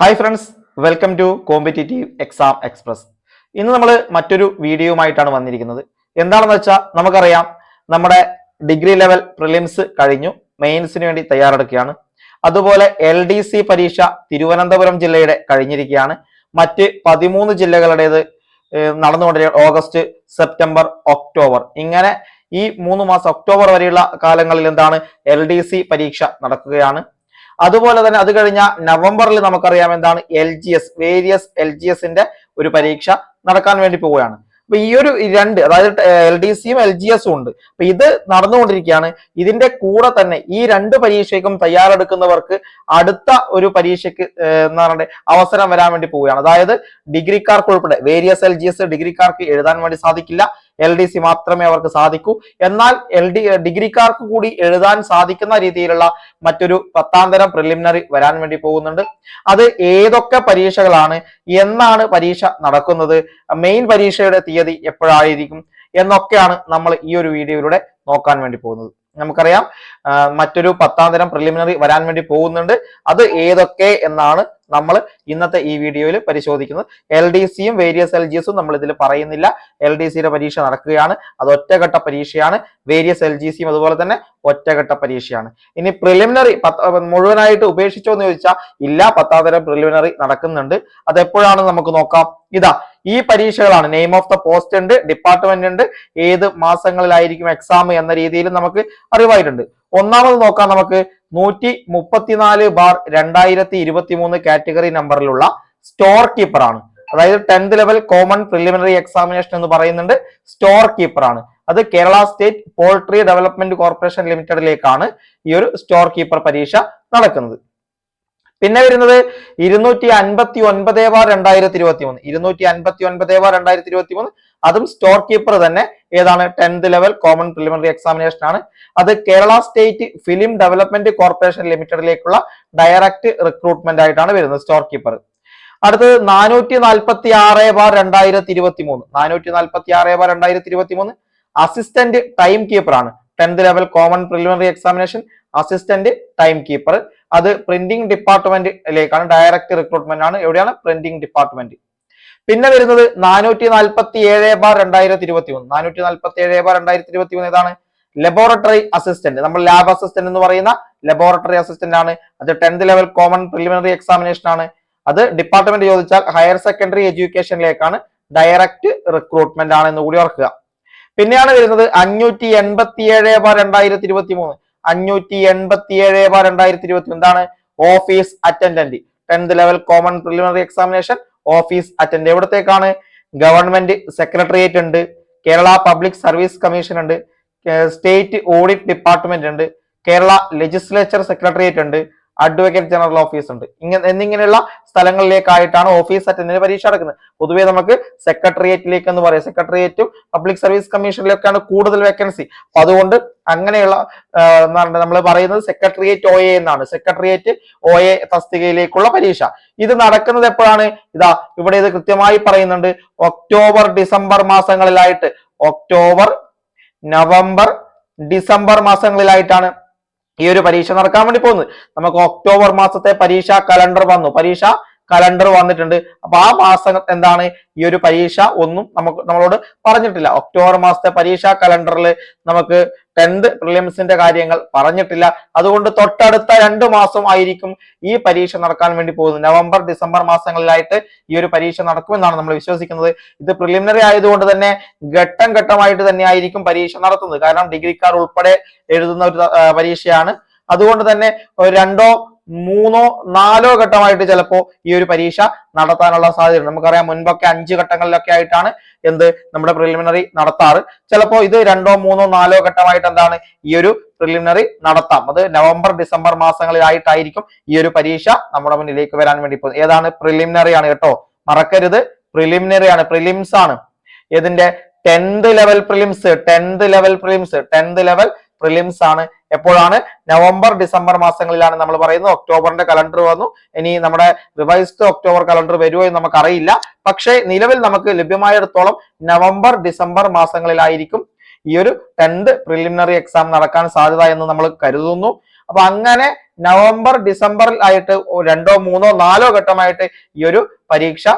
Hi friends welcome to competitive exam express ഇന്ന് നമ്മൾ മറ്റൊരു വീഡിയോയുമായിട്ടാണ് വന്നിരിക്കുന്നത്. എന്താണെന്ന് വെച്ചാൽ നമുക്കറിയാം നമ്മുടെ ഡിഗ്രി ലെവൽ പ്രിലിംസ് കഴിഞ്ഞു മെയിൻസിന് വേണ്ടി തയ്യാറെടുക്കുകയാണ്. അതുപോലെ എൽ ഡി സി പരീക്ഷ തിരുവനന്തപുരം ജില്ലയുടെ കഴിഞ്ഞിരിക്കുകയാണ്. മറ്റ് പതിമൂന്ന് ജില്ലകളുടേത് നടന്നുകൊണ്ടിരിക്കുക ഓഗസ്റ്റ് സെപ്റ്റംബർ ഒക്ടോബർ. ഇങ്ങനെ ഈ മൂന്ന് മാസം ഒക്ടോബർ വരെയുള്ള കാലങ്ങളിൽ എന്താണ് എൽ ഡി സി പരീക്ഷ നടക്കുകയാണ്. അതുപോലെ തന്നെ അത് കഴിഞ്ഞ നവംബറിൽ നമുക്കറിയാം എന്താണ് L G S various L G എസിന്റെ ഒരു പരീക്ഷ നടക്കാൻ വേണ്ടി പോവുകയാണ്. അപ്പൊ ഈ ഒരു രണ്ട് അതായത് എൽ ഡി സിയും എൽ ജി എസും ഉണ്ട്. അപ്പൊ ഇത് നടന്നുകൊണ്ടിരിക്കുകയാണ്. ഇതിന്റെ കൂടെ തന്നെ ഈ രണ്ട് പരീക്ഷയ്ക്കും തയ്യാറെടുക്കുന്നവർക്ക് അടുത്ത ഒരു പരീക്ഷയ്ക്ക് എന്താ പറയുക അവസരം വരാൻ വേണ്ടി പോവുകയാണ്. അതായത് ഡിഗ്രിക്കാർക്ക് ഉൾപ്പെടെ വേരിയസ് എൽ ജി എസ് ഡിഗ്രിക്കാർക്ക് എഴുതാൻ വേണ്ടി സാധിക്കില്ല. എൽ ഡി സി മാത്രമേ അവർക്ക് സാധിക്കൂ. എന്നാൽ എൽ ഡി ഡിഗ്രിക്കാർക്ക് കൂടി എഴുതാൻ സാധിക്കുന്ന രീതിയിലുള്ള മറ്റൊരു പത്താം തരം പ്രിലിമിനറി വരാൻ വേണ്ടി പോകുന്നുണ്ട്. അത് ഏതൊക്കെ പരീക്ഷകളാണ് എന്നാണ് പരീക്ഷ നടക്കുന്നത് മെയിൻ പരീക്ഷയുടെ തീയതി എപ്പോഴായിരിക്കും എന്നൊക്കെയാണ് നമ്മൾ ഈ ഒരു വീഡിയോയിലൂടെ നോക്കാൻ വേണ്ടി പോകുന്നത്. നമുക്കറിയാം മറ്റൊരു പത്താം തരം പ്രിലിമിനറി വരാൻ വേണ്ടി പോകുന്നുണ്ട്. അത് ഏതൊക്കെ എന്നാണ് നമ്മൾ ഇന്നത്തെ ഈ വീഡിയോയിൽ പരിശോധിക്കുന്നത് എൽ ഡി സിയും വേരിയസ് എൽ ജി എസും നമ്മൾ ഇതിൽ പറയുന്നില്ല. എൽ ഡി സിയുടെ പരീക്ഷ നടക്കുകയാണ്. അത് ഒറ്റഘട്ട പരീക്ഷയാണ്. വേരിയസ് എൽ ജി സിയും അതുപോലെ തന്നെ ഒറ്റഘട്ട പരീക്ഷയാണ്. ഇനി പ്രിലിമിനറി മുഴുവനായിട്ട് ഉപേക്ഷിച്ചോ എന്ന് ചോദിച്ചാൽ ഇല്ല. പത്താം തരം പ്രിലിമിനറി നടക്കുന്നുണ്ട്. അത് എപ്പോഴാണ് നമുക്ക് നോക്കാം. ഇതാ ഈ പരീക്ഷകളാണ്. നെയിം ഓഫ് ദ പോസ്റ്റ് ഉണ്ട് ഡിപ്പാർട്ട്മെന്റ് ഉണ്ട് ഏത് മാസങ്ങളിലായിരിക്കും എക്സാം എന്ന രീതിയിൽ നമുക്ക് അറിവായിട്ടുണ്ട്. ഒന്നാമത് നോക്കാം നമുക്ക് നൂറ്റി മുപ്പത്തിനാല് ബാർ രണ്ടായിരത്തി ഇരുപത്തി മൂന്ന് കാറ്റഗറി നമ്പറിലുള്ള സ്റ്റോർ കീപ്പറാണ് അതായത് tenth level common preliminary examination എന്ന് പറയുന്നുണ്ട് സ്റ്റോർ കീപ്പറാണ് അത് Kerala state poultry development corporation ലിമിറ്റഡിലേക്കാണ് ഈ ഒരു സ്റ്റോർ കീപ്പർ പരീക്ഷ നടക്കുന്നത്. പിന്നെ വരുന്നത് ഇരുന്നൂറ്റി അൻപത്തി ഒൻപത് ബാർ രണ്ടായിരത്തി ഇരുപത്തി മൂന്ന് ഇരുന്നൂറ്റി അൻപത്തി ഒൻപത് ബാർ രണ്ടായിരത്തി ഇരുപത്തി മൂന്ന് അതും സ്റ്റോർ കീപ്പർ തന്നെ ഏതാണ്? Tenth level common preliminary examination ആണ്. അത് Kerala state film development corporation ലിമിറ്റഡിലേക്കുള്ള ഡയറക്റ്റ് റിക്രൂട്ട്മെന്റ് ആയിട്ടാണ് വരുന്നത് സ്റ്റോർ കീപ്പർ അടുത്തത് നാനൂറ്റി നാൽപ്പത്തി ആറ് ബാർ രണ്ടായിരത്തി ഇരുപത്തി മൂന്ന് നാനൂറ്റി നാൽപ്പത്തി ആറ് ബാർ രണ്ടായിരത്തി ഇരുപത്തി മൂന്ന് അസിസ്റ്റന്റ് ടൈം കീപ്പർ ആണ്. Tenth level common preliminary examination assistant time keeper അത് പ്രിന്റിംഗ് ഡിപ്പാർട്ട്മെന്റിലേക്കാണ് ഡയറക്റ്റ് റിക്രൂട്ട്മെന്റ് ആണ്. എവിടെയാണ്? പ്രിന്റിംഗ് ഡിപ്പാർട്ട്മെന്റ് പിന്നെ വരുന്നത് നാനൂറ്റി നാൽപ്പത്തി ഏഴ് ബാർ രണ്ടായിരത്തി ഇരുപത്തി മൂന്ന് നാനൂറ്റി നാൽപ്പത്തി ഏഴ് ബാർ രണ്ടായിരത്തി ഇരുപത്തി മൂന്ന് ഏതാണ്? ലബോറട്ടറി അസിസ്റ്റന്റ് നമ്മൾ ലാബ് അസിസ്റ്റന്റ് എന്ന് പറയുന്ന ലബോറട്ടറി അസിസ്റ്റന്റ് ആണ്. അത് tenth level common preliminary examination ആണ്. അത് ഡിപ്പാർട്ട്മെന്റ് ചോദിച്ചാൽ ഹയർ സെക്കൻഡറി എഡ്യൂക്കേഷനിലേക്കാണ് ഡയറക്റ്റ് റിക്രൂട്ട്മെന്റ് ആണ് എന്ന് കൂടി ഓർക്കുക. പിന്നെയാണ് വരുന്നത് അഞ്ഞൂറ്റി എൺപത്തി ഏഴ് ബാർ രണ്ടായിരത്തി ഇരുപത്തി മൂന്ന് അഞ്ഞൂറ്റി എൺപത്തി ഏഴ് ബാർ രണ്ടായിരത്തി ഇരുപത്തി എന്താണ് office attendant. Tenth level common preliminary examination office attend. എവിടത്തേക്കാണ് government secretariat ഉണ്ട് കേരള പബ്ലിക് സർവീസ് കമ്മീഷൻ ഉണ്ട് സ്റ്റേറ്റ് ഓഡിറ്റ് ഡിപ്പാർട്ട്മെന്റ് ഉണ്ട് കേരള ലെജിസ്ലേച്ചർ സെക്രട്ടേറിയറ്റ് ഉണ്ട് അഡ്വക്കേറ്റ് ജനറൽ ഓഫീസ് ഉണ്ട്. ഇങ്ങനെ എന്നിങ്ങനെയുള്ള സ്ഥലങ്ങളിലേക്കായിട്ടാണ് ഓഫീസ് അറ്റൻഡിന് പരീക്ഷ നടക്കുന്നത്. പൊതുവേ നമുക്ക് സെക്രട്ടേറിയറ്റിലേക്ക് എന്ന് പറയാം. സെക്രട്ടേറിയറ്റും പബ്ലിക് സർവീസ് കമ്മീഷനിലൊക്കെയാണ് കൂടുതൽ വേക്കൻസി അപ്പൊ അതുകൊണ്ട് അങ്ങനെയുള്ള നമ്മൾ പറയുന്നത് സെക്രട്ടേറിയറ്റ് ഒ എ എന്നാണ്. സെക്രട്ടേറിയറ്റ് ഒ എ തസ്തികയിലേക്കുള്ള പരീക്ഷ. ഇത് നടക്കുന്നത് എപ്പോഴാണ്? ഇതാ ഇവിടെ ഇത് കൃത്യമായി പറയുന്നുണ്ട്. ഒക്ടോബർ ഡിസംബർ മാസങ്ങളിലായിട്ട്. ഒക്ടോബർ നവംബർ ഡിസംബർ മാസങ്ങളിലായിട്ടാണ് ഈ ഒരു പരീക്ഷ നടക്കാൻ വേണ്ടി പോകുന്നത്. നമുക്ക് ഒക്ടോബർ മാസത്തെ പരീക്ഷ കലണ്ടർ വന്നു. പരീക്ഷ കലണ്ടർ വന്നിട്ടുണ്ട്. അപ്പൊ ആ മാസം എന്താണ്? ഈ ഒരു പരീക്ഷ ഒന്നും നമുക്ക് നമ്മളോട് പറഞ്ഞിട്ടില്ല. ഒക്ടോബർ മാസത്തെ പരീക്ഷാ കലണ്ടറിൽ നമുക്ക് ടെൻത്ത് പ്രിലിംസിന്റെ കാര്യങ്ങൾ പറഞ്ഞിട്ടില്ല. അതുകൊണ്ട് തൊട്ടടുത്ത രണ്ടു മാസം ആയിരിക്കും ഈ പരീക്ഷ നടക്കാൻ വേണ്ടി പോകുന്നത്. നവംബർ ഡിസംബർ മാസങ്ങളിലായിട്ട് ഈ ഒരു പരീക്ഷ നടക്കുമെന്നാണ് നമ്മൾ വിശ്വസിക്കുന്നത്. ഇത് പ്രിലിമിനറി ആയതുകൊണ്ട് തന്നെ ഘട്ടം ഘട്ടമായിട്ട് തന്നെ ആയിരിക്കും പരീക്ഷ നടത്തുന്നത്. കാരണം ഡിഗ്രിക്കാർ ഉൾപ്പെടെ എഴുതുന്ന ഒരു പരീക്ഷയാണ്. അതുകൊണ്ട് തന്നെ രണ്ടോ മൂന്നോ നാലോ ഘട്ടമായിട്ട് ചിലപ്പോ ഈ ഒരു പരീക്ഷ നടത്താനുള്ള സാധ്യതയുണ്ട്. നമുക്കറിയാം മുൻപൊക്കെ അഞ്ച് ഘട്ടങ്ങളിലൊക്കെ ആയിട്ടാണ് എന്ത് നമ്മുടെ പ്രിലിമിനറി നടത്താറ്. ചിലപ്പോ ഇത് രണ്ടോ മൂന്നോ നാലോ ഘട്ടമായിട്ട് എന്താണ് ഈ ഒരു പ്രിലിമിനറി നടത്താം. അത് നവംബർ ഡിസംബർ മാസങ്ങളിലായിട്ടായിരിക്കും ഈ ഒരു പരീക്ഷ നമ്മുടെ മുന്നിലേക്ക് വരാൻ വേണ്ടി പോകുന്നത്. ഏതാണ്? പ്രിലിമിനറി ആണ് കേട്ടോ. മറക്കരുത്. പ്രിലിമിനറി ആണ്. പ്രിലിംസ് ആണ്. ഏതിന്റെ tenth level prelims tenth level prelims tenth level prelims ആണ്. എപ്പോഴാണ്? നവംബർ ഡിസംബർ മാസങ്ങളിലാണ് നമ്മൾ പറയുന്നത്. ഒക്ടോബറിന്റെ കലണ്ടർ വന്നു. ഇനി നമ്മുടെ റിവൈസ്ഡ് ഒക്ടോബർ കലണ്ടർ വരുമോ എന്ന് നമുക്കറിയില്ല. പക്ഷേ നിലവിൽ നമുക്ക് ലഭ്യമായിടത്തോളം നവംബർ ഡിസംബർ മാസങ്ങളിലായിരിക്കും ഈ ഒരു ടെൻത്ത് പ്രിലിമിനറി എക്സാം നടക്കാൻ സാധ്യത എന്ന് നമ്മൾ കരുതുന്നു. അപ്പൊ അങ്ങനെ നവംബർ ഡിസംബറിൽ ആയിട്ട് രണ്ടോ മൂന്നോ നാലോ ഘട്ടമായിട്ട് ഈ ഒരു പരീക്ഷ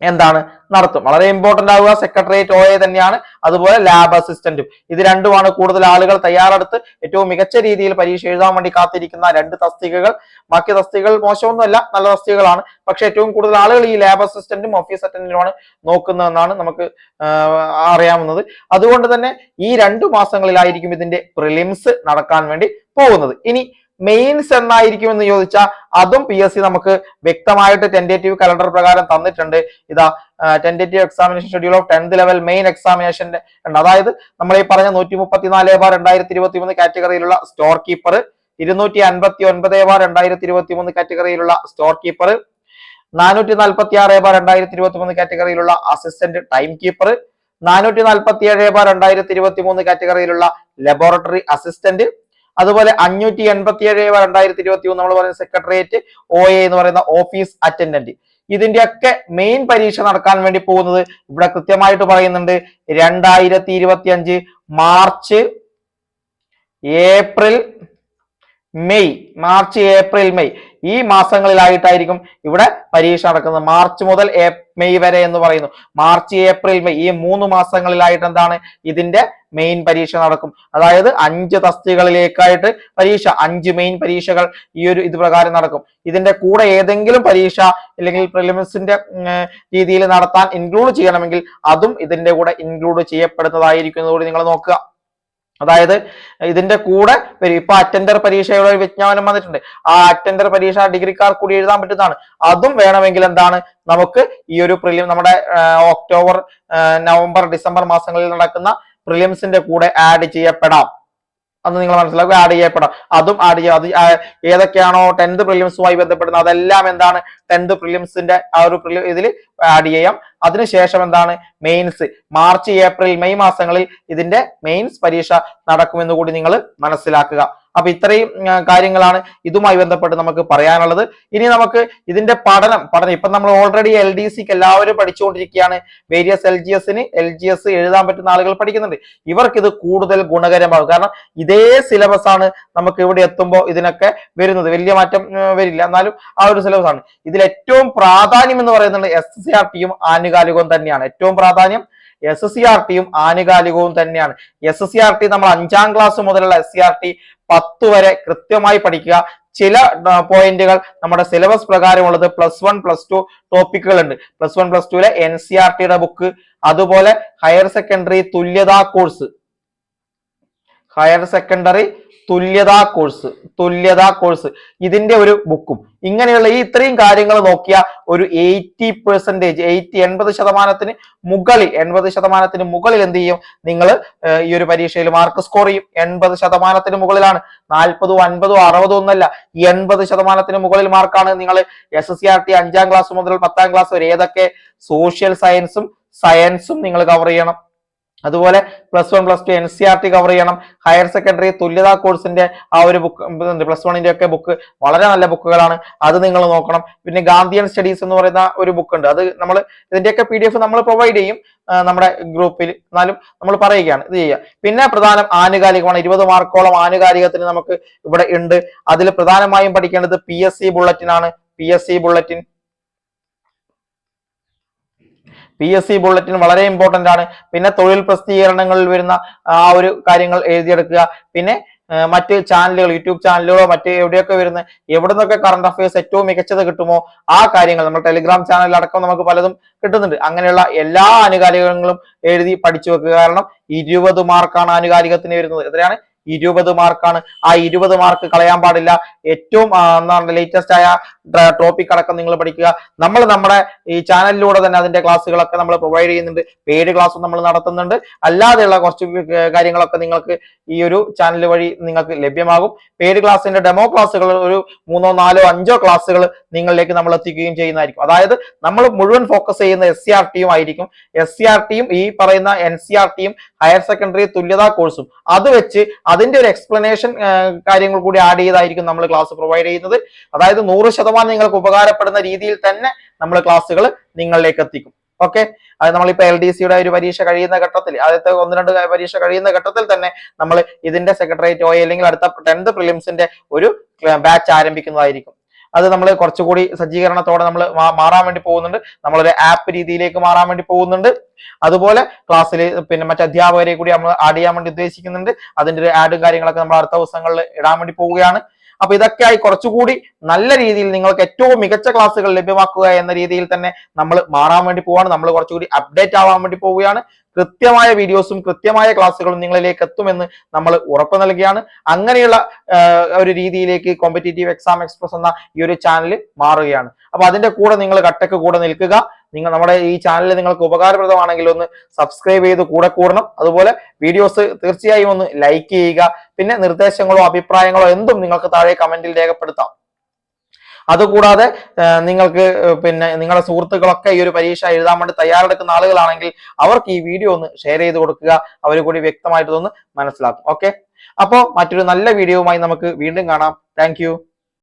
എന്താണ്? നടത്തും. വളരെ ഇമ്പോർട്ടന്റ് ആവുക. സെക്രട്ടേറിയറ്റ് ഒ എ തന്നെയാണ്. അതുപോലെ ലാബ് അസിസ്റ്റന്റും ഇത് രണ്ടുമാണ് കൂടുതൽ ആളുകൾ തയ്യാറെടുത്ത് ഏറ്റവും മികച്ച രീതിയിൽ പരീക്ഷ എഴുതാൻ വേണ്ടി കാത്തിരിക്കുന്ന രണ്ട് തസ്തികകൾ. ബാക്കി തസ്തികകൾ മോശമൊന്നുമല്ല നല്ല തസ്തികകളാണ്. പക്ഷെ ഏറ്റവും കൂടുതൽ ആളുകൾ ഈ ലാബ് അസിസ്റ്റന്റും ഓഫീസ് അറ്റൻഡന്റുമാണ് നോക്കുന്നതെന്നാണ് നമുക്ക് അറിയാവുന്നത്. അതുകൊണ്ട് തന്നെ ഈ രണ്ടു മാസങ്ങളിലായിരിക്കും ഇതിന്റെ പ്രിലിംസ് നടക്കാൻ വേണ്ടി പോകുന്നത്. ഇനി മെയിൻസ് എന്നായിരിക്കും എന്ന് ചോദിച്ചാൽ അതും പി എസ് സി നമുക്ക് വ്യക്തമായിട്ട് ടെൻഡേറ്റീവ് കലണ്ടർ പ്രകാരം തന്നിട്ടുണ്ട്. ഇതാ tentative examination schedule of tenth level main എക്സാമിനേഷന്റെ ഉണ്ട്. അതായത് നമ്മൾ ഈ പറഞ്ഞ നൂറ്റി മുപ്പത്തിനാല് ബാർ രണ്ടായിരത്തി ഇരുപത്തി മൂന്ന് കാറ്റഗറിയിലുള്ള സ്റ്റോർ കീപ്പർ ഇരുന്നൂറ്റി അൻപത്തി ഒൻപത് ബാർ രണ്ടായിരത്തി ഇരുപത്തി മൂന്ന് കാറ്റഗറിയിലുള്ള സ്റ്റോർ കീപ്പർ നാനൂറ്റി നാൽപ്പത്തി ആറ് ബാർ രണ്ടായിരത്തി ഇരുപത്തി മൂന്ന് കാറ്റഗറിയിലുള്ള അസിസ്റ്റന്റ് ടൈം കീപ്പർ നാനൂറ്റി നാൽപ്പത്തി ഏഴ് ബാർ രണ്ടായിരത്തി ഇരുപത്തി മൂന്ന് കാറ്റഗറിയിലുള്ള ലബോറട്ടറി അസിസ്റ്റന്റ് അതുപോലെ അഞ്ഞൂറ്റി എൺപത്തി ഏഴ് രണ്ടായിരത്തി ഇരുപത്തി മൂന്ന് നമ്മൾ പറയുന്ന സെക്രട്ടേറിയറ്റ് ഒ എ എന്ന് പറയുന്ന ഓഫീസ് അറ്റൻഡന്റ് ഇതിന്റെയൊക്കെ മെയിൻ പരീക്ഷ നടക്കാൻ വേണ്ടി പോകുന്നത് ഇവിടെ കൃത്യമായിട്ട് പറയുന്നുണ്ട്. രണ്ടായിരത്തി ഇരുപത്തി അഞ്ച് March April May March April May. ഈ മാസങ്ങളിലായിട്ടായിരിക്കും ഇവിടെ പരീക്ഷ നടക്കുന്നത്. മാർച്ച് മുതൽ മെയ് വരെ എന്ന് പറയുന്നു. March April May. ഈ മൂന്ന് മാസങ്ങളിലായിട്ട് എന്താണ് ഇതിന്റെ മെയിൻ പരീക്ഷ നടക്കും. അതായത് അഞ്ച് തസ്തികളിലേക്കായിട്ട് പരീക്ഷ അഞ്ച് മെയിൻ പരീക്ഷകൾ ഈ ഒരു ഇത് പ്രകാരം നടക്കും. ഇതിന്റെ കൂടെ ഏതെങ്കിലും പരീക്ഷ അല്ലെങ്കിൽ പ്രിലിമിൻസിന്റെ രീതിയിൽ നടത്താൻ ഇൻക്ലൂഡ് ചെയ്യണമെങ്കിൽ അതും ഇതിന്റെ കൂടെ ഇൻക്ലൂഡ് ചെയ്യപ്പെടുന്നതായിരിക്കും കൂടി നിങ്ങൾ നോക്കുക. അതായത് ഇതിന്റെ കൂടെ വരും ഇപ്പൊ അറ്റൻഡർ പരീക്ഷയുടെ ഒരു വിജ്ഞാപനം വന്നിട്ടുണ്ട്. ആ അറ്റൻഡർ പരീക്ഷ ഡിഗ്രിക്കാർ കൂടി എഴുതാൻ പറ്റുന്നതാണ്. അതും വേണമെങ്കിൽ എന്താണ്? നമുക്ക് ഈ ഒരു പ്രിലിം നമ്മുടെ ഒക്ടോബർ നവംബർ ഡിസംബർ മാസങ്ങളിൽ നടക്കുന്ന പ്രിലിംസിന്റെ കൂടെ ആഡ് ചെയ്യപ്പെടാം. അത് നിങ്ങൾ മനസ്സിലാക്കുക ആഡ് ചെയ്യപ്പെടാം. അതും ആഡ് ചെയ്യാം. അത് ഏതൊക്കെയാണോ ടെൻത്ത് പ്രിലിംസുമായി ബന്ധപ്പെടുന്നത് അതെല്ലാം എന്താണ്? ടെൻത്ത് പ്രിലിംസിന്റെ ആ ഒരു ഇതിൽ ആഡ് ചെയ്യാം. അതിനുശേഷം എന്താണ്? മെയിൻസ് മാർച്ച് ഏപ്രിൽ മെയ് മാസങ്ങളിൽ ഇതിന്റെ മെയിൻസ് പരീക്ഷ നടക്കുമെന്ന് കൂടി നിങ്ങൾ മനസ്സിലാക്കുക. അപ്പൊ ഇത്രയും കാര്യങ്ങളാണ് ഇതുമായി ബന്ധപ്പെട്ട് നമുക്ക് പറയാനുള്ളത്. ഇനി നമുക്ക് ഇതിന്റെ പഠനം പഠനം. ഇപ്പൊ നമ്മൾ ഓൾറെഡി എൽ ഡി സിക്ക് എല്ലാവരും പഠിച്ചുകൊണ്ടിരിക്കുകയാണ്. വേരിയസ് എൽ ജി എസിന് എൽ ജി എസ് എഴുതാൻ പറ്റുന്ന ആളുകൾ പഠിക്കുന്നുണ്ട്. ഇവർക്ക് ഇത് കൂടുതൽ ഗുണകരമാകും. കാരണം ഇതേ സിലബസ് ആണ് നമുക്ക് ഇവിടെ എത്തുമ്പോൾ ഇതിനൊക്കെ വരുന്നത്. വലിയ മാറ്റം വരില്ല. എന്നാലും ആ ഒരു സിലബസ് ആണ്. ഇതിൽ ഏറ്റവും പ്രാധാന്യം എന്ന് പറയുന്നത് എസ് സി ആർ ടിയും ആനുകാലികവും തന്നെയാണ്. ഏറ്റവും പ്രാധാന്യം എസ് സി ആർ ടിയും ആനുകാലികവും തന്നെയാണ്. എസ് സി ആർ ടി നമ്മൾ അഞ്ചാം ക്ലാസ് മുതലുള്ള എസ് സി ആർ ടി പത്ത് വരെ കൃത്യമായി പഠിക്കുക. ചില പോയിന്റുകൾ നമ്മുടെ സിലബസ് പ്രകാരമുള്ളത് പ്ലസ് വൺ പ്ലസ് ടു ടോപ്പിക്കുകൾ ഉണ്ട് പ്ലസ് വൺ പ്ലസ് ടുവിലെ എൻ സി ആർ ടിയുടെ ബുക്ക് അതുപോലെ ഹയർ സെക്കൻഡറി തുല്യതാ കോഴ്സ് ഹയർ സെക്കൻഡറി തുല്യതാ കോഴ്സ് തുല്യതാ കോഴ്സ് ഇതിന്റെ ഒരു ബുക്കും. ഇങ്ങനെയുള്ള ഈ ഇത്രയും കാര്യങ്ങൾ നോക്കിയ ഒരു എയ്റ്റി പെർസെന്റേജ് എയ്റ്റി എൺപത് ശതമാനത്തിന് മുകളിൽ എൺപത് ശതമാനത്തിന് മുകളിൽ എന്ത് ചെയ്യും? നിങ്ങൾ ഈ ഒരു പരീക്ഷയിൽ മാർക്ക് സ്കോർ ചെയ്യും. എൺപത് ശതമാനത്തിന് മുകളിലാണ്. നാൽപ്പതും അൻപതും അറുപതും ഒന്നല്ല. എൺപത് ശതമാനത്തിന് മുകളിൽ മാർക്കാണ് നിങ്ങൾ S S C R T അഞ്ചാം ക്ലാസ് മുതൽ പത്താം ക്ലാസ് വരെ. ഏതൊക്കെ? സോഷ്യൽ സയൻസും സയൻസും നിങ്ങൾ കവർ ചെയ്യണം. അതുപോലെ plus one plus two N C R T cover ചെയ്യണം. ഹയർ സെക്കൻഡറി തുല്യതാ കോഴ്സിന്റെ ആ ഒരു ബുക്ക് പ്ലസ് വണ്ണിന്റെ ഒക്കെ ബുക്ക് വളരെ നല്ല ബുക്കുകളാണ് അത് നിങ്ങൾ നോക്കണം. പിന്നെ ഗാന്ധിയൻ സ്റ്റഡീസ് എന്ന് പറയുന്ന ഒരു ബുക്ക് ഉണ്ട്. അത് നമ്മൾ ഇതിന്റെയൊക്കെ പി ഡി എഫ് നമ്മൾ പ്രൊവൈഡ് ചെയ്യും. നമ്മുടെ ഗ്രൂപ്പിൽ എന്നാലും നമ്മൾ പറയുകയാണ് ഇത് ചെയ്യുക. പിന്നെ പ്രധാനം ആനുകാലികമാണ്. ഇരുപത് മാർക്കോളം ആനുകാലികത്തിന് നമുക്ക് ഇവിടെ ഉണ്ട്. അതിൽ പ്രധാനമായും പഠിക്കേണ്ടത് പി എസ് സി ബുള്ളറ്റിൻ ആണ്. P S C bulletin P S C bulletin വളരെ ഇമ്പോർട്ടന്റ് ആണ്. പിന്നെ തൊഴിൽ പ്രസിദ്ധീകരണങ്ങളിൽ വരുന്ന ആ ഒരു കാര്യങ്ങൾ എഴുതിയെടുക്കുക. പിന്നെ മറ്റ് ചാനലുകൾ യൂട്യൂബ് ചാനലുകളോ മറ്റ് എവിടെയൊക്കെ വരുന്ന എവിടെ നിന്നൊക്കെ കറണ്ട് അഫയേഴ്സ് ഏറ്റവും മികച്ചത് കിട്ടുമോ ആ കാര്യങ്ങൾ നമ്മൾ ടെലിഗ്രാം ചാനലിൽ അടക്കം നമുക്ക് പലതും കിട്ടുന്നുണ്ട്. അങ്ങനെയുള്ള എല്ലാ ആനുകാലികങ്ങളും എഴുതി പഠിച്ചു വെക്കുക. കാരണം ഇരുപത് മാർക്കാണ് ആനുകാലികത്തിന് വരുന്നത്. എത്രയാണ്? ഇരുപത് മാർക്കാണ്. ആ ഇരുപത് മാർക്ക് കളയാൻ പാടില്ല. ഏറ്റവും എന്താണ് ലേറ്റസ്റ്റ് ആയ ടോപ്പിക് അടക്കം നിങ്ങൾ പഠിക്കുക. നമ്മൾ നമ്മുടെ ഈ ചാനലിലൂടെ തന്നെ അതിന്റെ ക്ലാസ്സുകളൊക്കെ നമ്മൾ പ്രൊവൈഡ് ചെയ്യുന്നുണ്ട്. പെയ്ഡ് ക്ലാസ്സും നമ്മൾ നടത്തുന്നുണ്ട്. അല്ലാതെയുള്ള കുറച്ച് കാര്യങ്ങളൊക്കെ നിങ്ങൾക്ക് ഈ ഒരു ചാനൽ വഴി നിങ്ങൾക്ക് ലഭ്യമാകും. പെയ്ഡ് ക്ലാസ്സിന്റെ ഡെമോ ക്ലാസ്സുകൾ ഒരു മൂന്നോ നാലോ അഞ്ചോ ക്ലാസ്സുകൾ നിങ്ങളിലേക്ക് നമ്മൾ എത്തിക്കുകയും ചെയ്യുന്നതായിരിക്കും. അതായത് നമ്മൾ മുഴുവൻ ഫോക്കസ് ചെയ്യുന്ന എസ് സി ആർ ടിയും ആയിരിക്കും. എസ് സി ആർ ടിയും ഈ പറയുന്ന എൻ സി ആർ ടിയും ഹയർ സെക്കൻഡറി തുല്യതാ കോഴ്സും അത് വെച്ച് അതിന്റെ ഒരു എക്സ്പ്ലനേഷൻ കാര്യങ്ങൾ കൂടി ആഡ് ചെയ്തായിരിക്കും നമ്മൾ ക്ലാസ് പ്രൊവൈഡ് ചെയ്യുന്നത്. അതായത് നൂറ് ശതമാനം നിങ്ങൾക്ക് ഉപകാരപ്പെടുന്ന രീതിയിൽ തന്നെ നമ്മൾ ക്ലാസ്സുകൾ നിങ്ങളിലേക്ക് എത്തിക്കും. ഓക്കെ അത് നമ്മളിപ്പോ എൽ ഡി സിയുടെ ഒരു പരീക്ഷ കഴിയുന്ന ഘട്ടത്തിൽ ആദ്യത്തെ ഒന്ന് രണ്ട് പരീക്ഷ കഴിയുന്ന ഘട്ടത്തിൽ തന്നെ നമ്മൾ ഇതിന്റെ സെക്രട്ടേറിയറ്റ് അല്ലെങ്കിൽ അടുത്ത ടെൻത്ത് പ്രിലിംസിന്റെ ഒരു ബാച്ച് ആരംഭിക്കുന്നതായിരിക്കും. അത് നമ്മൾ കുറച്ചുകൂടി സജ്ജീകരണത്തോടെ നമ്മൾ മാറാൻ വേണ്ടി പോകുന്നുണ്ട്. നമ്മളൊരു ആപ്പ് രീതിയിലേക്ക് മാറാൻ വേണ്ടി പോകുന്നുണ്ട്. അതുപോലെ ക്ലാസ്സിൽ പിന്നെ മറ്റ് അധ്യാപകരെ കൂടി നമ്മൾ ആഡ് ചെയ്യാൻ വേണ്ടി ഉദ്ദേശിക്കുന്നുണ്ട്. അതിന്റെ ഒരു ആഡും കാര്യങ്ങളൊക്കെ നമ്മൾ അടുത്ത ദിവസങ്ങളിൽ ഇടാൻ വേണ്ടി പോവുകയാണ്. അപ്പൊ ഇതൊക്കെയായി കുറച്ചുകൂടി നല്ല രീതിയിൽ നിങ്ങൾക്ക് ഏറ്റവും മികച്ച ക്ലാസ്സുകൾ ലഭ്യമാക്കുക എന്ന രീതിയിൽ തന്നെ നമ്മൾ മാറാൻ വേണ്ടി പോവുകയാണ് നമ്മൾ കുറച്ചുകൂടി അപ്ഡേറ്റ് ആവാൻ വേണ്ടി പോവുകയാണ്. കൃത്യമായ വീഡിയോസും കൃത്യമായ ക്ലാസ്സുകളും നിങ്ങളിലേക്ക് എത്തുമെന്ന് നമ്മൾ ഉറപ്പ് നൽകിയാണ് അങ്ങനെയുള്ള ഒരു രീതിയിലേക്ക് കോമ്പറ്റേറ്റീവ് എക്സാം എക്സ്പ്രസ് എന്ന ഈ ഒരു ചാനൽ മാറുകയാണ്. അപ്പൊ അതിന്റെ കൂടെ നിങ്ങൾ കട്ടക്ക് കൂടെ നിൽക്കുക. നിങ്ങൾ നമ്മുടെ ഈ ചാനൽ നിങ്ങൾക്ക് ഉപകാരപ്രദമാണെങ്കിൽ ഒന്ന് സബ്സ്ക്രൈബ് ചെയ്ത് കൂടെ കൂടണം. അതുപോലെ വീഡിയോസ് തീർച്ചയായും ഒന്ന് ലൈക്ക് ചെയ്യുക. പിന്നെ നിർദ്ദേശങ്ങളോ അഭിപ്രായങ്ങളോ എന്തും നിങ്ങൾക്ക് താഴെ കമന്റിൽ രേഖപ്പെടുത്താം. അതുകൂടാതെ നിങ്ങൾക്ക് പിന്നെ നിങ്ങളുടെ സുഹൃത്തുക്കളൊക്കെ ഈ ഒരു പരീക്ഷ എഴുതാൻ വേണ്ടി തയ്യാറെടുക്കുന്ന ആളുകളാണെങ്കിൽ അവർക്ക് ഈ വീഡിയോ ഒന്ന് ഷെയർ ചെയ്ത് കൊടുക്കുക. അവർ കൂടി വ്യക്തമായിട്ടൊന്ന് മനസ്സിലാക്കും. ഓക്കെ? അപ്പോൾ മറ്റൊരു നല്ല വീഡിയോവുമായി നമുക്ക് വീണ്ടും കാണാം. താങ്ക്